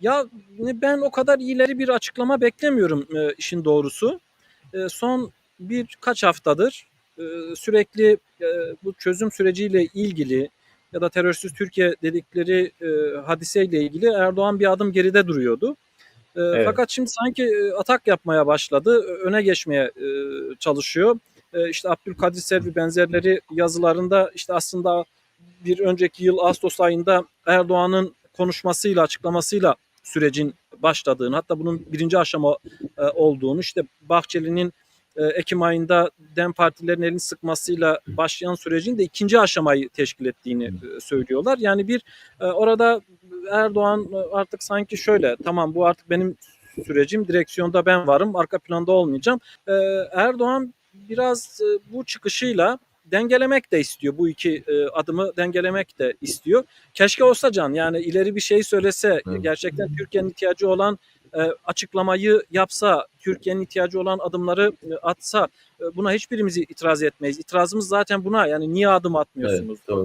Ya ben o kadar ileri bir açıklama beklemiyorum e, işin doğrusu. E, son birkaç haftadır e, sürekli e, bu çözüm süreciyle ilgili ya da terörsüz Türkiye dedikleri e, hadiseyle ilgili Erdoğan bir adım geride duruyordu. E, Fakat şimdi sanki e, atak yapmaya başladı, öne geçmeye e, çalışıyor. E, işte Abdülkadir Selvi benzerleri yazılarında işte aslında bir önceki yıl Ağustos ayında Erdoğan'ın konuşmasıyla, açıklamasıyla sürecin başladığını, hatta bunun birinci aşama e, olduğunu, işte Bahçeli'nin e, Ekim ayında DEM partilerin elini sıkmasıyla başlayan sürecin de ikinci aşamayı teşkil ettiğini e, söylüyorlar. Yani bir e, orada Erdoğan artık sanki şöyle, tamam bu artık benim sürecim, direksiyonda ben varım, arka planda olmayacağım. E, Erdoğan biraz bu çıkışıyla dengelemek de istiyor. Bu iki e, adımı dengelemek de istiyor. Keşke olsa Can yani ileri bir şey söylese Evet. gerçekten Türkiye'nin ihtiyacı olan e, açıklamayı yapsa, Türkiye'nin ihtiyacı olan adımları e, atsa e, buna hiçbirimiz itiraz etmeyiz. İtirazımız zaten buna yani niye adım atmıyorsunuz? Evet, doğru.